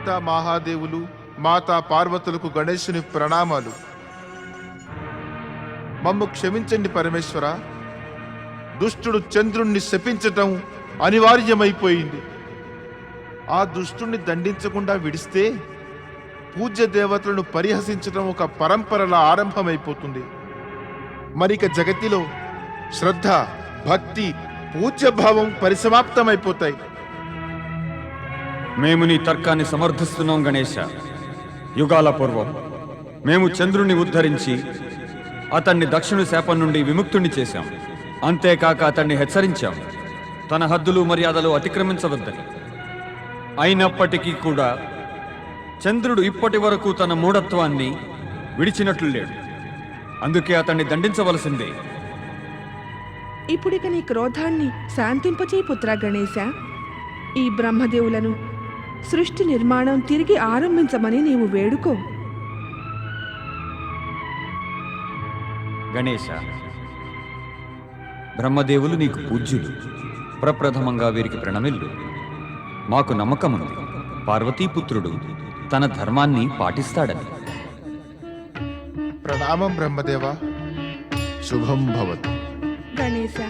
పితా మహాదేవులు మాతా పార్వతులకు గణేశుని ప్రణామాలు. మమ్ము క్షమించండి పరమేశ్వర. దుష్టుడు చంద్రుణ్ణి శపించటం అనివార్యమైపోయింది. ఆ దుష్టుణ్ణి దండించకుండా విడిస్తే పూజ్య దేవతలను పరిహసించటం ఒక పరంపరలా ఆరంభమైపోతుంది. మరిక జగతిలో శ్రద్ధ భక్తి పూజ్యభావం పరిసమాప్తమైపోతాయి. మేము నీ తర్కాన్ని సమర్థిస్తున్నాం గణేశ. యుగాల పూర్వం మేము చంద్రుణ్ణి ఉద్ధరించి అతన్ని దక్షిణ శాపం నుండి విముక్తుణ్ణి చేశాం. అంతేకాక అతన్ని హెచ్చరించాం. తన హద్దులు మర్యాదలు అతిక్రమించవద్దని. అయినప్పటికీ కూడా చంద్రుడు ఇప్పటి వరకు తన మూఢత్వాన్ని విడిచినట్లు లేడు. అందుకే అతన్ని దండించవలసిందే. ఇప్పుడిక నీ క్రోధాన్ని శాంతింపచేయి పుత్ర గణేశ. ఈ బ్రహ్మదేవులను సృష్టి నిర్మాణం తిరిగి ఆరంభించమని నీవు వేడుకో. గణేశ బ్రహ్మదేవులు నీకు పూజ్యులు. ప్రప్రథమంగా వీరికి ప్రణమిల్లు. మాకు నమ్మకముంది. పార్వతీపుత్రుడు తన ధర్మాన్ని పాటిస్తాడని. ప్రణామం బ్రహ్మదేవ. శుభం భవతు. గణేశ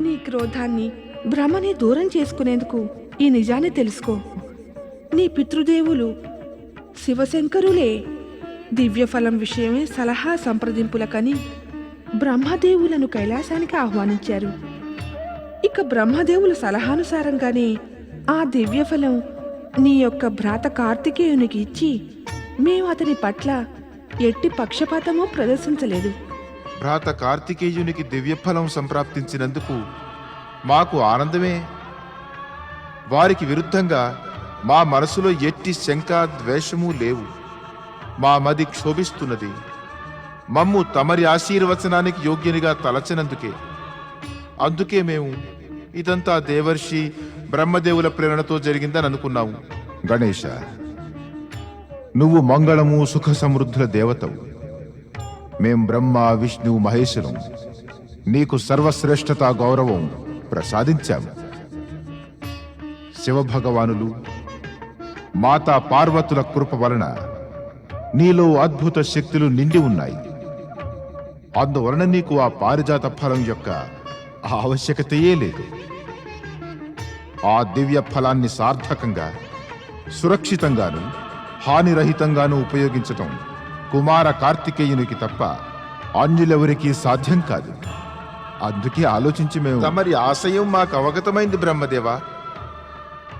నీ క్రోధాన్ని భ్రమని దూరం చేసుకునేందుకు ఈ నిజాన్ని తెలుసుకో. నీ పితృదేవులు శివశంకరులే. దివ్యఫలం విషయమే సలహా సంప్రదింపులకని బ్రహ్మదేవులను కైలాసానికి ఆహ్వానించారు. ఇక బ్రహ్మదేవుల సలహానుసారంగానే ఆ దివ్యఫలం నీ యొక్క భ్రాత కార్తికేయునికి ఇచ్చి మేము అతని పట్ల ఎట్టి పక్షపాతమూ ప్రదర్శించలేదు. భ్రాత కార్తికేయునికి దివ్యఫలం సంప్రాప్తించినందుకు మాకు ఆనందమే. వారికి విరుద్ధంగా మా మనసులో ఎట్టి శంక ద్వేషము లేవు. మా మది క్షోభిస్తున్నది. మమ్ము తమరి ఆశీర్వచనానికి యోగ్యునిగా తలచనందుకే. అందుకే మేము ఇదంతా దేవర్షి బ్రహ్మదేవుల ప్రేరణతో జరిగిందని అనుకున్నాము. గణేష నువ్వు మంగళము సుఖ సమృద్ధుల దేవతవు. మేం బ్రహ్మ విష్ణు మహేశ్వరం నీకు సర్వశ్రేష్ఠత గౌరవం ప్రసాదించాము. శివభగవానులు మాతా పార్వతుల కృప వలన నీలో అద్భుత శక్తులు నిండి ఉన్నాయి. అందువలన నీకు ఆ పారిజాత ఫలం యొక్క ఆవశ్యకతయే లేదు. ఆ దివ్య ఫలాన్ని సార్థకంగా సురక్షితంగాను హానిరహితంగాను ఉపయోగించటం కుమార కార్తికేయునికి తప్ప అన్యులెవరికీ సాధ్యం కాదు. అందుకే ఆలోచించి మేము తమరి ఆశయం మాకు అవగతమైంది బ్రహ్మదేవా.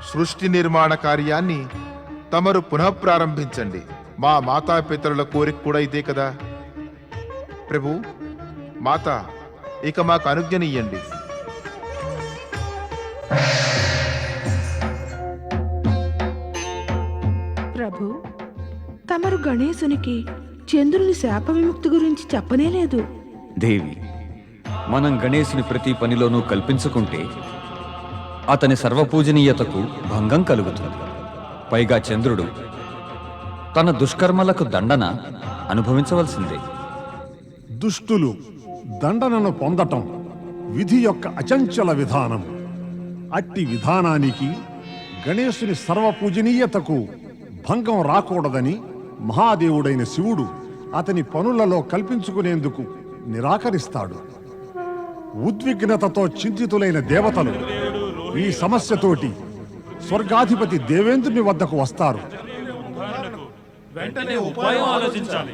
సృష్టి నిర్మాణ కార్యాన్ని తమరు పునః ప్రారంభించండి. మా మాతాపితరుల కోరిక కూడా ఇదే కదా? ప్రభు మాత ఇక మాకు అనుజ్ఞనియ్యండి. ప్రభు తమరు గణేశునికి చంద్రుని శాప విముక్తి గురించి చెప్పనే లేదు దేవి మనం గణేశుని ప్రతి పనిలోనూ కల్పించుకుంటే అతని సర్వపూజనీయతకు భంగం కలుగుతుంది. పైగా చంద్రుడు తన దుష్కర్మలకు దండన అనుభవించవలసిందే. దుష్టులు దండనను పొందటం విధి యొక్క అచంచల విధానం. అట్టి విధానానికి గణేశుని సర్వపూజనీయతకు భంగం రాకూడదని మహాదేవుడైన శివుడు అతని పనులలో కల్పించుకునేందుకు నిరాకరిస్తాడు. ఉద్విగ్నతతో చింతితులైన దేవతలు ఈ సమస్యతోటి స్వర్గాధిపతి దేవేంద్రుని వద్దకు వస్తారు. వెంటనే ఉపాయం ఆలోచించాలి.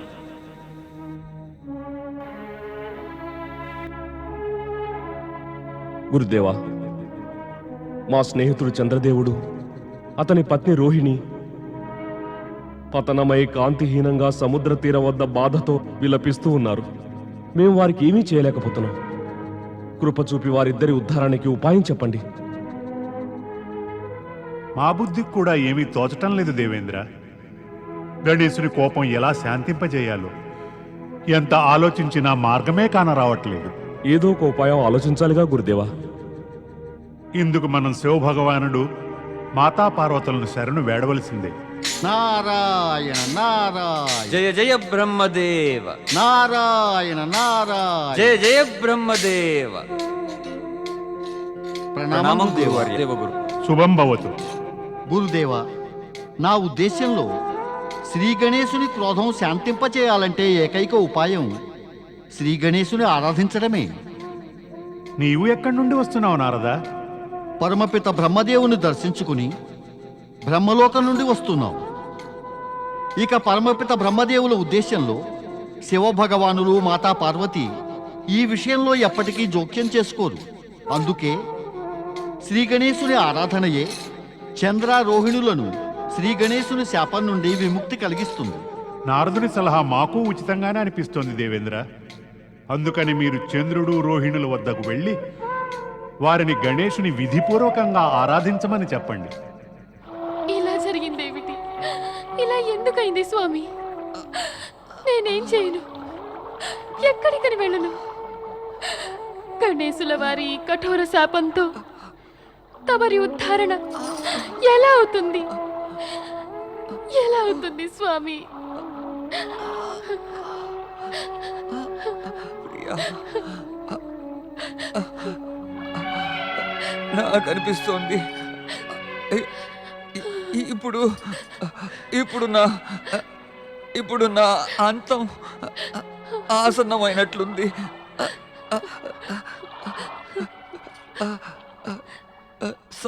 గురుదేవా మా స్నేహితుడు చంద్రదేవుడు అతని పత్ని రోహిణి పతనమై కాంతిహీనంగా సముద్ర తీరం వద్ద బాధతో విలపిస్తూ ఉన్నారు. మేము వారికి ఏమీ చేయలేకపోతున్నాం. కృప చూపి వారిద్దరి ఉద్ధారానికి ఉపాయం చెప్పండి. మా బుద్ధికి కూడా ఏమీ తోచటం లేదు దేవేంద్ర. గణేశుని కోపం ఎలా శాంతింపజేయాలో ఎంత ఆలోచించినా మార్గమే కానరావట్లేదు ఏదో ఒక ఉపాయం ఆలోచించాలిగా గురుదేవా. ఇందుకు మనం శివభగవానుడు మాతా పార్వతులను శరణు వేడవలసిందే. నారాయణ నారాయణ. జయ జయ బ్రహ్మదేవ. నారాయణ నారాయణ. జయ జయ బ్రహ్మదేవ. ప్రణామం దేవ దేవగురు శుభం భవతు. గురుదేవ నా ఉద్దేశంలో శ్రీ గణేశుని క్రోధం శాంతింపచేయాలంటే ఏకైక ఉపాయం శ్రీ గణేశుని ఆరాధించడమే. నీవు ఎక్కడి నుండి వస్తున్నావు నారదా? పరమపిత బ్రహ్మదేవుని దర్శించుకుని బ్రహ్మలోకం నుండి వస్తున్నాం ఇక పరమపిత బ్రహ్మదేవుల ఉద్దేశంలో శివభగవానులు మాతా పార్వతి ఈ విషయంలో ఎప్పటికీ జోక్యం చేసుకోరు. అందుకే శ్రీ గణేశుని ఆరాధనయే చంద్రారోహిణులను శ్రీ గణేశుని శాపం నుండి విముక్తి కలిగిస్తుంది. నారదుని సలహా మాకు ఉచితంగానే అనిపిస్తోంది దేవేంద్ర. అందుకని మీరు చంద్రుడు రోహిణుల వద్దకు వెళ్ళి వారిని గణేశుని విధిపూర్వకంగా ఆరాధించమని చెప్పండి. ఇలా జరిగిందేమిటి ఇలా ఎందుకైంది స్వామి? నేనేం చేయను. ఎక్కడికని వెళ్ళను? గణేశుల వారి కఠోర శాపంతో తమరి ఉద్ధారణ ఎలా అవుతుంది? ఎలా అవుతుంది స్వామి? నాకు అనిపిస్తోంది. ఇప్పుడు ఇప్పుడు నా ఇప్పుడు నా అంతం ఆసన్నమైనట్లుంది.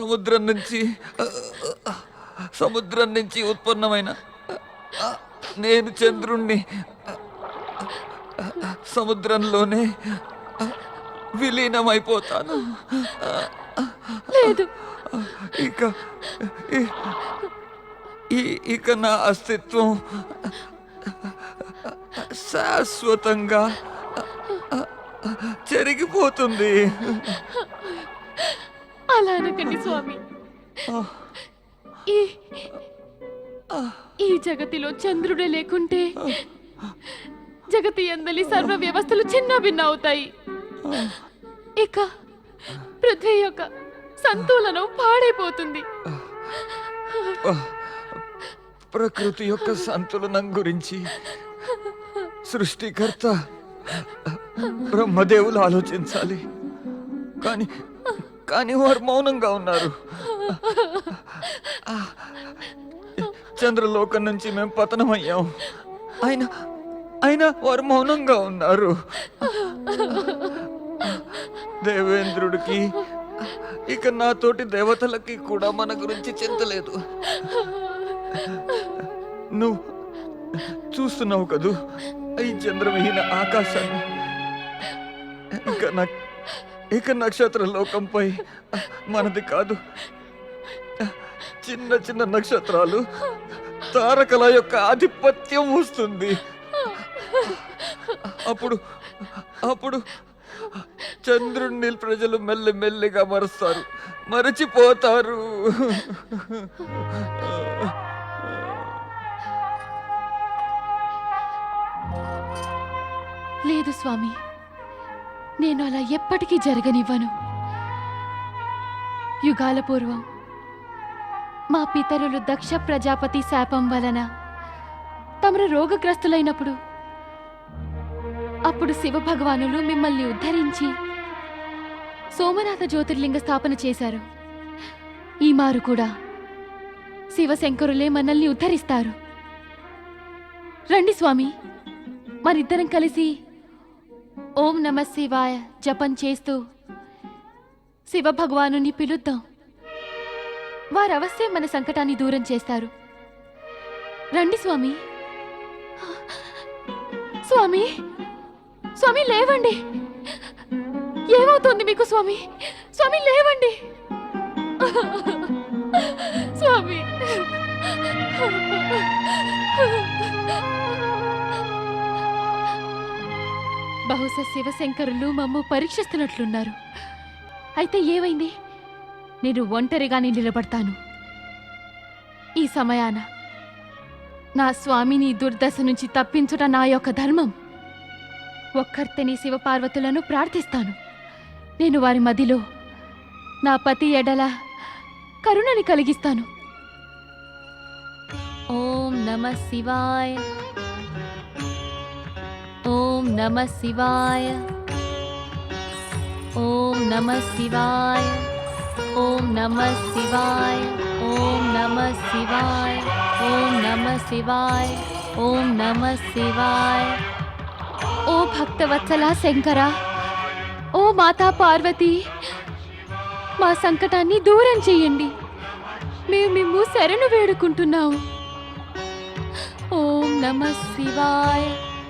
సముద్రం నుంచి సముద్రం నుంచి ఉత్పన్నమైన నేను చంద్రుణ్ణి సముద్రంలోనే విలీనమైపోతాను. లేదు. ఇక ఇక నా అస్తిత్వం శాశ్వతంగా చెరిగిపోతుంది. అలా అనకండి స్వామి. ఈ ఈ జగతిలో చంద్రుడే లేకుంటే జగతి ఎందలి సర్వ వ్యవస్థలు చిన్న భిన్న అవుతాయి. ఇక పృథ్వీ యొక్క సంతులనం పాడైపోతుంది. ప్రకృతి యొక్క సంతులనం గురించి సృష్టికర్త బ్రహ్మదేవులు ఆలోచించాలి. కానీ కానీ వారు మౌనంగా ఉన్నారు. చంద్రలోకం నుంచి మేము పతనమయ్యాం. ఆయన ఆయన వారు మౌనంగా ఉన్నారు. దేవేంద్రుడికి ఇక నాతోటి దేవతలకి కూడా మన గురించి చింతలేదు నువ్వు చూస్తున్నావు కదూ? ఈ చంద్రవిహీన ఆకాశాన్ని. ఇక నాకు ఇక నక్షత్ర లోకంపై మనది కాదు. చిన్న చిన్న నక్షత్రాలు తారకల యొక్క ఆధిపత్యం వస్తుంది. అప్పుడు అప్పుడు చంద్రుణ్ణి ప్రజలు మెల్లి మెల్లిగా మరుస్తారు. మరచిపోతారు. లేదు స్వామి. నేను అలా ఎప్పటికీ జరగనివ్వను. యుగాల పూర్వం మా పితరులు దక్ష ప్రజాపతి శాపం వలన తమరు రోగగ్రస్తులైనప్పుడు అప్పుడు శివ భగవానులు మిమ్మల్ని ఉద్ధరించి సోమనాథ జ్యోతిర్లింగ స్థాపన చేశారు. ఈ మారు కూడా శివశంకరులే మనల్ని ఉద్ధరిస్తారు. రండి స్వామి మరిద్దరం కలిసి ఓం నమ శివాయ. జపం చేస్తూ శివ భగవానుని పిలుద్దాం. వారు అవశ్యం మన సంకటాన్ని దూరం చేస్తారు. రండి స్వామి. స్వామి. స్వామి లేవండి. ఏమవుతోంది మీకు స్వామి? స్వామి లేవండి. స్వామి. బహుశా శివశంకరులు మమ్ము పరీక్షిస్తున్నట్లున్నారు. అయితే ఏమైంది? నేను ఒంటరిగానే నిలబడతాను. ఈ సమయాన నా స్వామిని దుర్దశ నుంచి తప్పించుట నా యొక్క ధర్మం. ఒక్కర్తని శివపార్వతులను ప్రార్థిస్తాను. నేను వారి మదిలో నా పతి ఎడల కరుణని కలిగిస్తాను. ఓం నమ శివాయ. ఓం నమ శివాయ. ఓం నమ శివాయ. ఓం నమ శివాయ. ఓం నమ శివాయ. ఓం నమ శివాయ. ఓం నమ శివాయ. ఓ భక్తవత్సల శంకర. ఓ మాతా పార్వతి. మా సంకటాన్ని దూరం చేయండి. మేము మేము శరణు వేడుకుంటున్నాము. ఓం నమ శివాయ.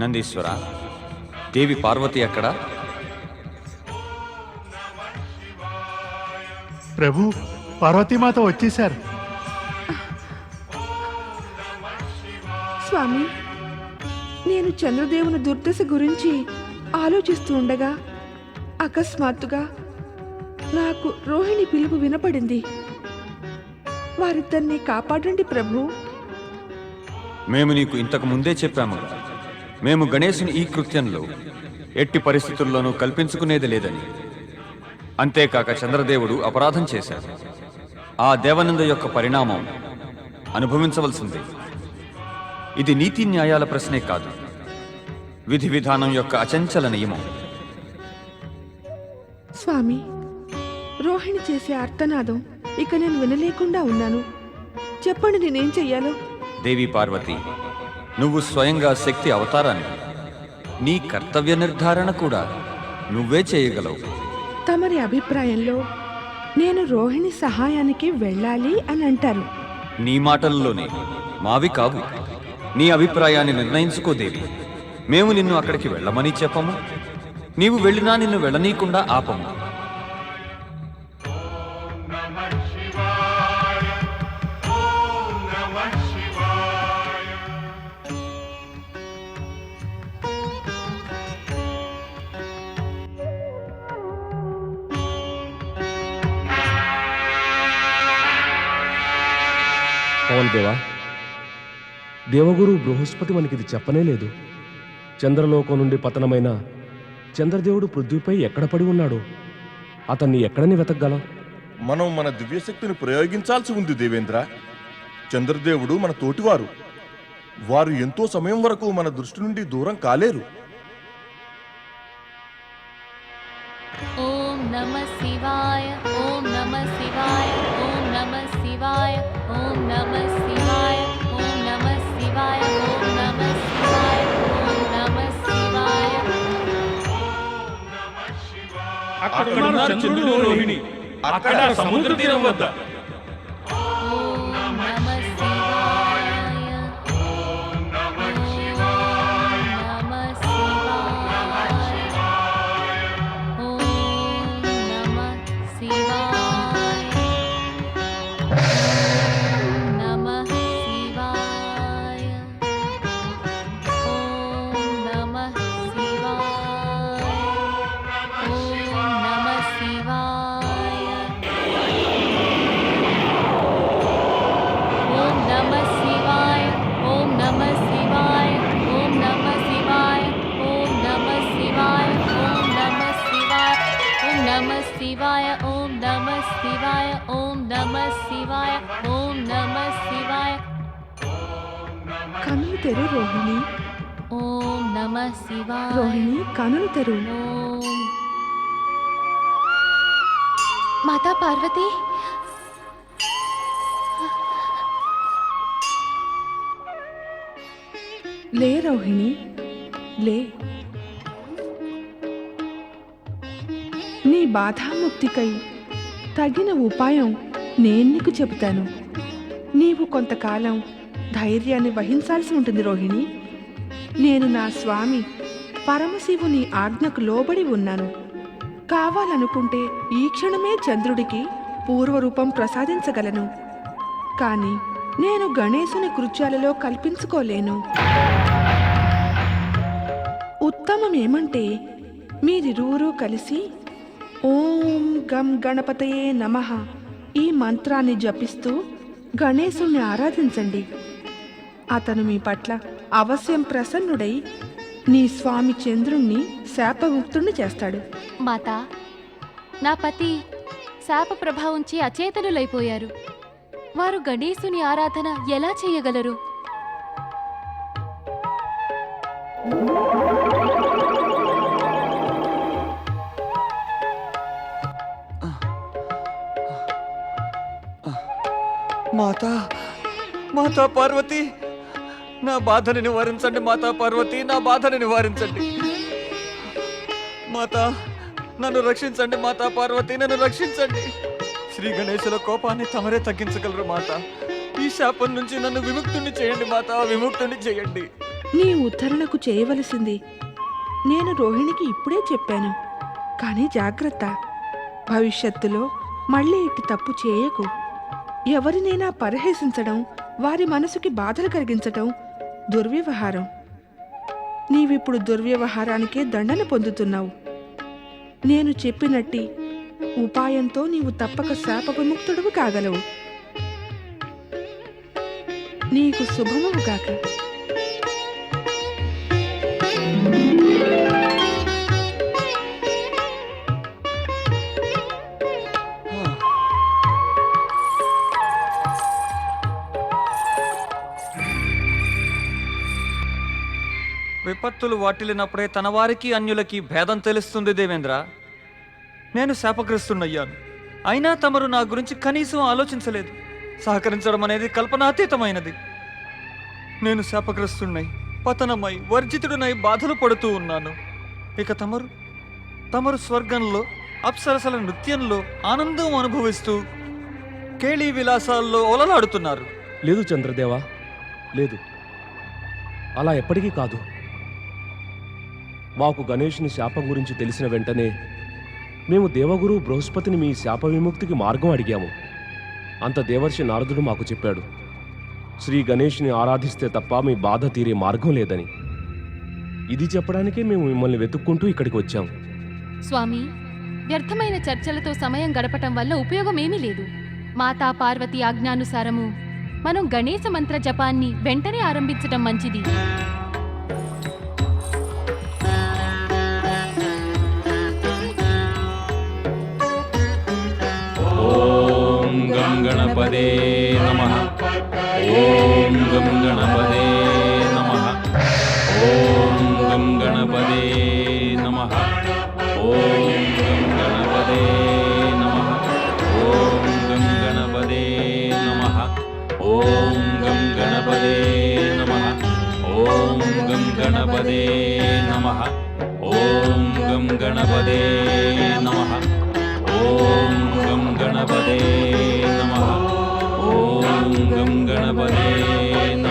నందీశ్వర. దేవి పార్వతి ఎక్కడ? ప్రభు పార్వతీమాత వచ్చేశారు. స్వామి నేను చంద్రదేవుని దుర్దశ గురించి ఆలోచిస్తూ ఉండగా అకస్మాత్తుగా నాకు రోహిణి పిలుపు వినపడింది. వారిద్దరిని కాపాడండి ప్రభు. మేము నీకు ఇంతకు ముందే చెప్పాము. మేము గణేశుని ఈ కృత్యంలో ఎట్టి పరిస్థితుల్లోనూ కల్పించుకునేది లేదని. అంతేకాక చంద్రదేవుడు అపరాధం చేశాడు. ఆ దేవనంద యొక్క పరిణామం అనుభవించవలసిందే. ఇది నీతి న్యాయాల ప్రశ్నే కాదు. విధి విధానం యొక్క అచంచల నియమం. స్వామి రోహిణి చేసే అర్థనాదం ఇక నేను వినలేకుండా ఉన్నాను. చెప్పండి నేనేం చెయ్యాలో? దేవి పార్వతి నువ్వు స్వయంగా శక్తి అవతారాన్ని. నీ కర్తవ్య నిర్ధారణ కూడా నువ్వే చేయగలవు. తమరి అభిప్రాయంలో నేను రోహిణి సహాయానికి వెళ్ళాలి అని అంటారు. నీ మాటల్లోనే మావి కావు. నీ అభిప్రాయాన్ని నిర్ణయించుకోదేవి మేము నిన్ను అక్కడికి వెళ్ళమని చెప్పము. నీవు వెళ్ళినా నిన్ను వెళ్ళనీయకుండా ఆపము. దేవా దేవగురు బృహస్పతి మనకిది చెప్పనే లేదు. చంద్రలోకం నుండి పతనమైన చంద్రదేవుడు పృథ్వీపై ఎక్కడ పడి ఉన్నాడు అతన్ని ఎక్కడని వెతకగలం? మనం మన దివ్యశక్తిని ప్రయోగించాల్సి ఉంది దేవేంద్ర. చంద్రదేవుడు మన తోటివారు. వారు ఎంతో సమయం వరకు మన దృష్టి నుండి దూరం కాలేరు. అక్కడున్నారు చంద్రుడు రోహిణి. అక్కడ సముద్ర తీరం వద్ద. కనులు తెరు రోహిణి. ఓం నమ శివాయ. రోహిణి కనులు తెరు. ఓం. మాతా పార్వతి. లే రోహిణి లే. నీ బాధాముక్తికై తగిన ఉపాయం నేను నీకు చెబుతాను. నీవు కొంతకాలం ధైర్యాన్ని వహించాల్సి ఉంటుంది రోహిణి. నేను నా స్వామి పరమశివుని ఆజ్ఞకు లోబడి ఉన్నాను. కావాలనుకుంటే ఈ క్షణమే చంద్రుడికి పూర్వరూపం ప్రసాదించగలను. కానీ నేను గణేశుని కృత్యాలలో కల్పించుకోలేను. ఉత్తమం ఏమంటే మీరిరువురూ కలిసి ఓం గం గణపతయే నమః ఈ మంత్రాన్ని జపిస్తూ గణేశుణ్ణి ఆరాధించండి. అతను మీ పట్ల అవశ్యం ప్రసన్నుడై నీ స్వామి చంద్రుణ్ణి శాపముక్తుణ్ణి చేస్తాడు. మాత నా పతి శాప ప్రభావంచే అచేతనులైపోయారు. వారు గణేశుని ఆరాధన ఎలా చేయగలరు? మాతా మాతా పార్వతి నా బాధను నివారించండి మాతా పార్వతి. నా బాధను నివారించండి. మాతా నన్ను రక్షించండి మాతా పార్వతి. నన్ను రక్షించండి. శ్రీ గణేశుల కోపాన్ని తమరే తగ్గించగలరు మాత. ఈ శాపం నుంచి నన్ను విముక్తుని చేయండి మాత. విముక్తుని చేయండి. నీ ఉత్తరణకు చేయవలసింది నేను రోహిణికి ఇప్పుడే చెప్పాను. కానీ జాగ్రత్త. భవిష్యత్తులో మళ్ళీ ఇటు తప్పు చేయకు. ఎవరినైనా పరిహసించడం వారి మనసుకి బాధలు కలిగించటం దుర్వ్యవహారం. నీవిప్పుడు దుర్వ్యవహారానికే దండన పొందుతున్నావు. నేను చెప్పినట్టి ఉపాయంతో నీవు తప్పక శాప విముక్తుడువు కాగలవు. నీకు శుభమువు విపత్తులు వాటిల్లినప్పుడే తన వారికి అన్యులకి భేదం తెలుస్తుంది దేవేంద్ర. నేను శాపగ్రస్తున్నయ్యాను అయినా తమరు నా గురించి కనీసం ఆలోచించలేదు. సహకరించడం అనేది కల్పనాతీతమైనది. నేను శాపగ్రస్తున్నై పతనమై వర్జితుడునై బాధలు పడుతూ ఉన్నాను. ఇక తమరు తమరు స్వర్గంలో అప్సరసల నృత్యంలో ఆనందం అనుభవిస్తూ కేళీ విలాసాల్లో ఒలలాడుతున్నారు. లేదు చంద్రదేవా లేదు. అలా ఎప్పటికీ కాదు. మాకు గణేష్ని శాపం గురించి తెలిసిన వెంటనే మేము దేవగురు బృహస్పతిని మీ శాప విముక్తికి మార్గం అడిగాము. అంత దేవర్షి నారదుడు మాకు చెప్పాడు. శ్రీ గణేష్ని ఆరాధిస్తే తప్ప మీ బాధ తీరే మార్గం లేదని. ఇది చెప్పడానికే మేము మిమ్మల్ని వెతుక్కుంటూ ఇక్కడికి వచ్చాం. స్వామి వ్యర్థమైన చర్చలతో సమయం గడపటం వల్ల ఉపయోగం ఏమీ లేదు. మాతా పార్వతి ఆజ్ఞానుసారము మనం గణేశ మంత్ర జపాన్ని వెంటనే ఆరంభించటం మంచిది. गं गणपदे नमः। ॐ गं गणपदे नमः। ॐ गं गणपदे नमः। ॐ गं गणपदे नमः। ॐ गं गणपदे नमः। ॐ गं गणपदे नमः। ॐ गं गणपदे नमः। ॐ गं गणपदे नमः। ॐ गं गणपते नमः। ॐ गं गणपते नमः।